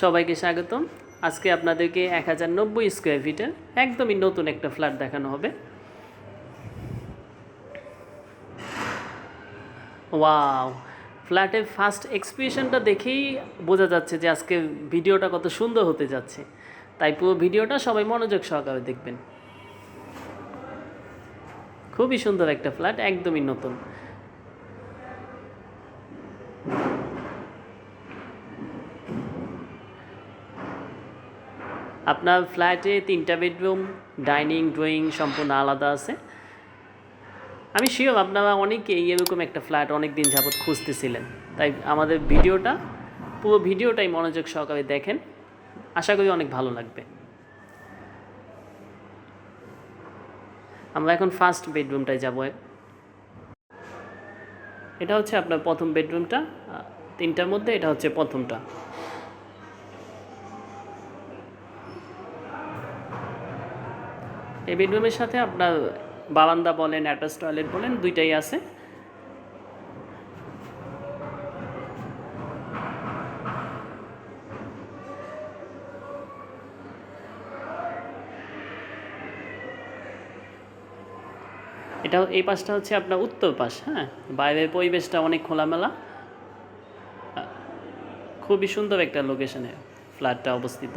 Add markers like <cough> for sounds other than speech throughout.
সবাইকে স্বাগতম। আজকে আপনাদেরকে এক হাজার নব্বই স্কোয়ার ফিটের একদমই নতুন একটা ফ্ল্যাট দেখানো হবে। ওয়াও! ফ্ল্যাটের ফার্স্ট এক্সপ্রেশনটা দেখেই বোঝা যাচ্ছে যে আজকে ভিডিওটা কত সুন্দর হতে যাচ্ছে। তাই পুরো ভিডিওটা সবাই মনোযোগ সহকারে দেখবেন। খুবই সুন্দর একটা ফ্ল্যাট, একদমই নতুন। আপনার ফ্ল্যাটে তিনটা বেডরুম, ডাইনিং, ড্রয়িং সম্পূর্ণ আলাদা আছে। আমি শিওর আপনারা অনেকেই এরকম একটা ফ্ল্যাট অনেক দিন যাবৎ খুঁজতেছিলেন। তাই আমাদের ভিডিওটা, পুরো ভিডিওটাই মনোযোগ সহকারে দেখেন। আশা করি অনেক ভালো লাগবে। আমরা এখন ফার্স্ট বেডরুমটায় যাব। এটা হচ্ছে আপনার প্রথম বেডরুমটা তিনটার মধ্যে এটা হচ্ছে প্রথমটা। এই বেডরুমের সাথে আপনার বারান্দা বলেন অ্যাটাচ টয়লেট বলেন, দুইটাই আছে। এটা এই পাশটা হচ্ছে আপনার উত্তর পাশ হ্যাঁ? বাইরের পরিবেশটা অনেক খোলামেলা। খুবই সুন্দর একটা লোকেশনে ফ্ল্যাটটা অবস্থিত।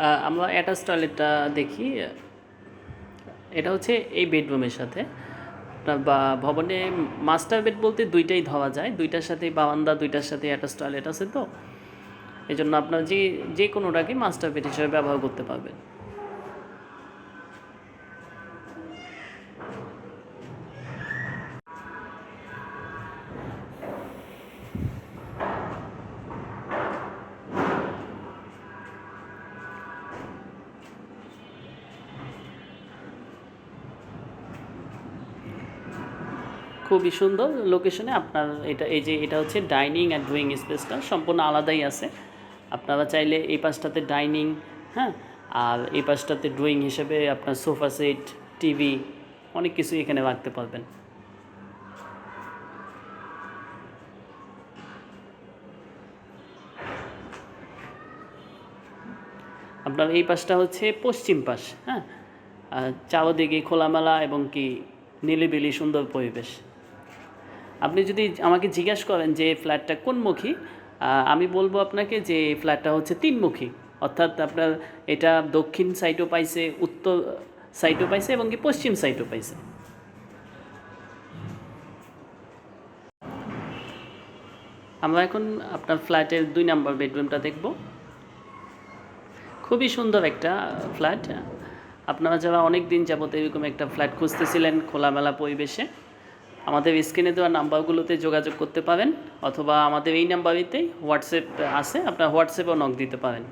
আমরা অ্যাটাচ টয়লেটটা দেখি। এটা হচ্ছে এই বেডরুমের সাথে। বা, ভবনে মাস্টার বেড বলতে দুইটাই ধরা যায়। দুইটার সাথে বারান্দা, দুইটার সাথে অ্যাটাচ টয়লেট আছে তো। এই জন্য আপনার যে যে কোনোটাকে মাস্টার বেড হিসেবে ব্যবহার করতে পারবেন। খুবই সুন্দর লোকেশনে আপনার এটা, এই যে এটা হচ্ছে ডাইনিং অ্যান্ড ড্রয়িং স্পেসটা সম্পূর্ণ আলাদাই আছে। আপনারা চাইলে এই পাশটাতে ডাইনিং হ্যাঁ? আর এই পাশটাতে ড্রয়িং হিসেবে আপনার সোফা সেট টিভি অনেক কিছু এখানে রাখতে পারবেন। আপনার এই পাশটা হচ্ছে পশ্চিম পাশ হ্যাঁ? চারোদিকে খোলামেলা এবং কি নিলিবিলি সুন্দর পরিবেশ। আপনি যদি আমাকে জিজ্ঞাসা করেন যে ফ্ল্যাটটা কোনমুখী আমি বলব আপনাকে যে ফ্ল্যাটটা হচ্ছে তিনমুখী। অর্থাৎ আপনার এটা দক্ষিণ সাইডও পাইছে, উত্তর সাইডও পাইছে এবং কি পশ্চিম সাইডও পাইছে। আমরা এখন আপনার ফ্ল্যাটের দুই নাম্বার বেডরুমটা দেখব। খুবই সুন্দর একটা ফ্ল্যাট। আপনারা যারা অনেক দিন যাবত এরকম একটা ফ্ল্যাট খুঁজতেছিলেন খোলামেলা পরিবেশে আমাদের স্ক্রিনে দেওয়া নাম্বারগুলোতে যোগাযোগ করতে পারেন অথবা আমাদের এই নাম্বারেতেই হোয়াটসঅ্যাপ আছে, আপনার হোয়াটসঅ্যাপেও নক দিতে পারেন।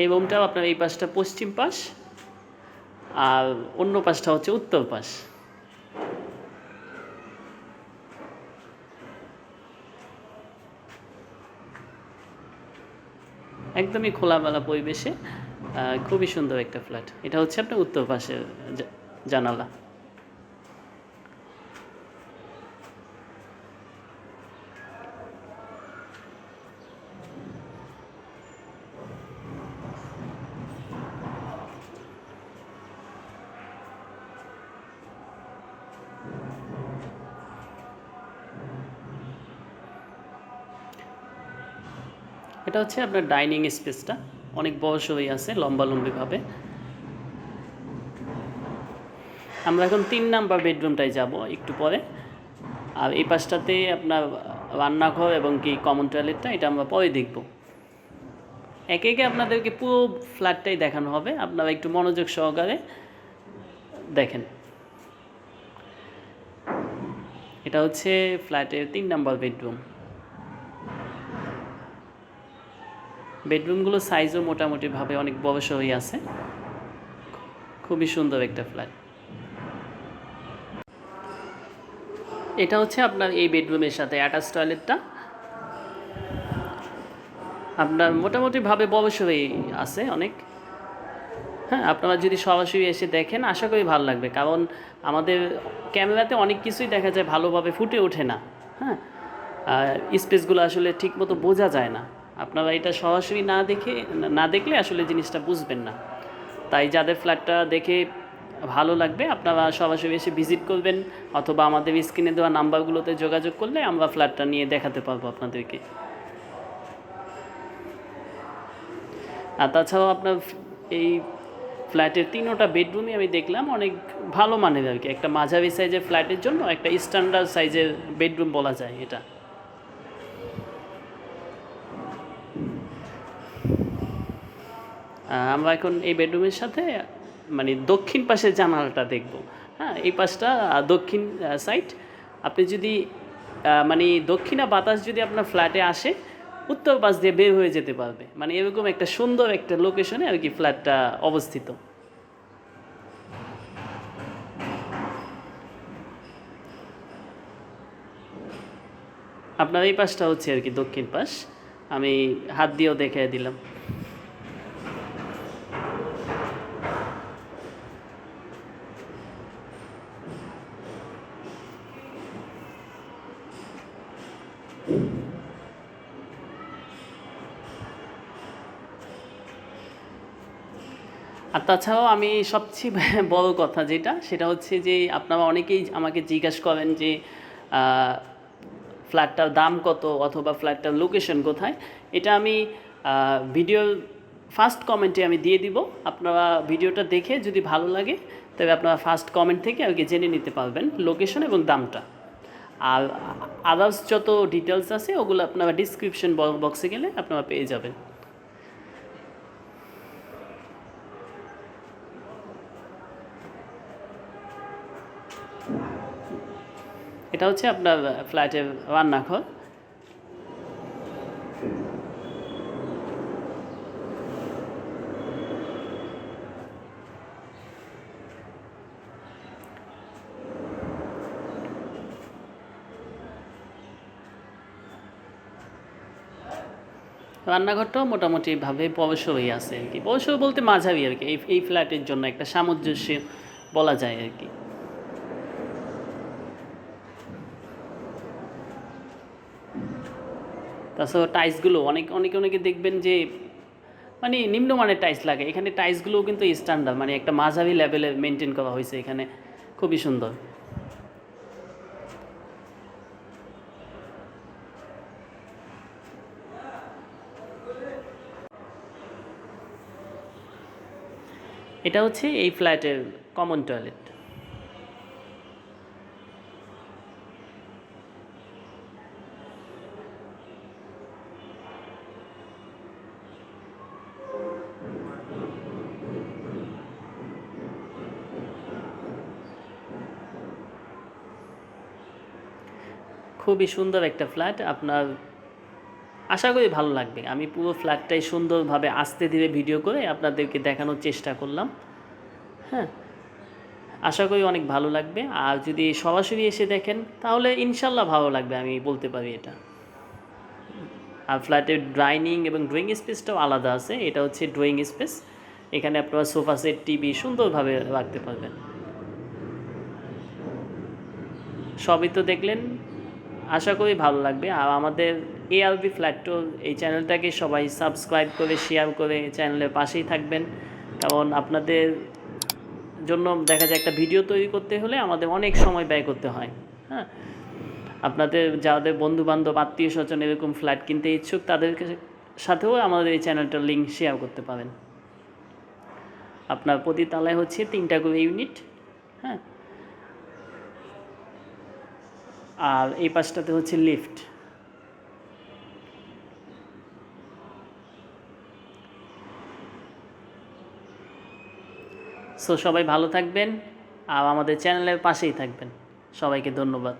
এই রুমটাও আপনার এই পাশটা পশ্চিম পাশ, আর অন্য পাশটা হচ্ছে উত্তর পাশ। একদমই খোলামেলা পরিবেশে খুবই সুন্দর একটা ফ্ল্যাট। এটা হচ্ছে আপনার উত্তর পাশের জানালা। এটা হচ্ছে আপনার ডাইনিং স্পেসটা। অনেক বয়স হয়ে আছে, লম্বালম্বিভাবে। আমরা এখন তিন নাম্বার বেডরুমটায় যাব একটু পরে। আর এই পাশটাতে আপনার রান্নাঘর এবং কি কমন টয়লেটটা এটা আমরা পরে দেখব। একে একে আপনাদেরকে পুরো ফ্ল্যাটটাই দেখানো হবে। আপনারা একটু মনোযোগ সহকারে দেখেন। এটা হচ্ছে ফ্ল্যাটের তিন নাম্বার বেডরুম। বেডরুমগুলো সাইজও মোটামুটিভাবে অনেক বড় সড়ই আছে। খুবই সুন্দর একটা ফ্ল্যাট এটা হচ্ছে আপনার এই বেডরুমের সাথে অ্যাটাচ টয়লেটটা আপনার মোটামুটিভাবে বড় সড়ই আছে অনেক। হ্যাঁ আপনারা যদি সরাসরি এসে দেখেন, আশা করি ভালো লাগবে। কারণ আমাদের ক্যামেরাতে অনেক কিছুই দেখা যায় ভালোভাবে ফুটে ওঠে না। হ্যাঁ স্পেসগুলো আসলে ঠিকমতো বোঝা যায় না। আপনারা এটা সরাসরি না দেখে, না দেখলে আসলে জিনিসটা বুঝবেন না। তাই যাদের ফ্ল্যাটটা দেখে ভালো লাগবে, আপনারা সরাসরি এসে ভিজিট করবেন অথবা আমাদের স্ক্রিনে দেওয়া নাম্বারগুলোতে যোগাযোগ করলে আমরা ফ্ল্যাটটা নিয়ে দেখাতে পারব আপনাদেরকে। আর তাছাড়াও আপনার এই ফ্ল্যাটের তিনোটা বেডরুমই আমি দেখলাম, অনেক ভালো মানের আর কি। একটা মাঝারি সাইজের ফ্ল্যাটের জন্য একটা স্ট্যান্ডার্ড সাইজের বেডরুম বলা যায় এটা। আমরা এখন এই বেডরুমের সাথে মানে দক্ষিণ পাশের জানালাটা দেখব। হ্যাঁ এই পাশটা দক্ষিণ সাইড আপনি যদি মানে দক্ষিণা বাতাস যদি আপনার ফ্ল্যাটে আসে, উত্তর পাশ দিয়ে বের হয়ে যেতে পারবে। মানে এরকম একটা সুন্দর একটা লোকেশনে আর কি ফ্ল্যাটটা অবস্থিত। আপনার এই পাশটা হচ্ছে আর কি দক্ষিণ পাশ। আমি হাত দিয়েও দেখিয়ে দিলাম। তাছাড়াও আমি সবচেয়ে <laughs> বড় কথা যেটা, সেটা হচ্ছে যে আপনারা অনেকেই আমাকে জিজ্ঞাসা করেন যে ফ্ল্যাটটার দাম কত অথবা ফ্ল্যাটটার লোকেশন কোথায়? এটা আমি ভিডিও, ফার্স্ট কমেন্টে আমি দিয়ে দিব। আপনারা ভিডিওটা দেখে যদি ভালো লাগে, তবে আপনারা ফার্স্ট কমেন্ট থেকে কি জেনে নিতে পারবেন লোকেশন এবং দামটা। আর আদার্স যত ডিটেলস আছে, ওগুলো আপনারা ডিসক্রিপশন বক্সে গেলে আপনারা পেয়ে যাবেন। এটা হচ্ছে আপনার ফ্ল্যাটের রান্নাঘর। রান্নাঘরটাও মোটামুটিভাবে বড়সড়ই আছে আর কি। বড়সড় বলতে মাঝারি আর কি। এই এই ফ্ল্যাটের জন্য একটা সামঞ্জস্য বলা যায় আর কি। তাছাড়া টাইলসগুলো অনেক, অনেকে অনেকে দেখবেন যে মানে নিম্নমানের টাইলস লাগে। এখানে টাইলসগুলোও কিন্তু স্ট্যান্ডার্ড মানে একটা মাঝারি লেভেলে মেনটেন করা হয়েছে এখানে। খুবই সুন্দর। এটা হচ্ছে এই ফ্ল্যাটের কমন টয়লেট খুবই সুন্দর একটা ফ্ল্যাট আপনার আশা করি ভালো লাগবে। আমি পুরো ফ্ল্যাটটাই সুন্দরভাবে আস্তে ধীরে ভিডিও করে আপনাদেরকে দেখানোর চেষ্টা করলাম। হ্যাঁ আশা করি অনেক ভালো লাগবে। আর যদি সরাসরি এসে দেখেন, তাহলে ইনশাল্লাহ ভালো লাগবে, আমি বলতে পারি এটা। আর ফ্ল্যাটের ডাইনিং এবং ড্রয়িং স্পেসটাও আলাদা আছে, এটা হচ্ছে ড্রয়িং স্পেস এখানে আপনারা সোফা সেট টিভি সুন্দরভাবে রাখতে পারবেন। সবই তো দেখলেন আশা করি ভালো লাগবে। আর আমাদের এআরবি ফ্ল্যাটটো এই চ্যানেলটাকে সবাই সাবস্ক্রাইব করে শেয়ার করে চ্যানেলের পাশেই থাকবেন। কারণ আপনাদের জন্য দেখা যায় একটা ভিডিও তৈরি করতে হলে আমাদের অনেক সময় ব্যয় করতে হয়। হ্যাঁ? আপনাদের যাদের বন্ধু বান্ধব আত্মীয় স্বজন এরকম ফ্ল্যাট কিনতে ইচ্ছুক, তাদের সাথেও আমাদের এই চ্যানেলটার লিঙ্ক শেয়ার করতে পারেন। আপনার প্রতি তালায় হচ্ছে তিনটা করে ইউনিট হ্যাঁ? আর এই পাশটাতে হচ্ছে লিফট সো সবাই ভালো থাকবেন আর আমাদের চ্যানেলের পাশেই থাকবেন। সবাইকে ধন্যবাদ।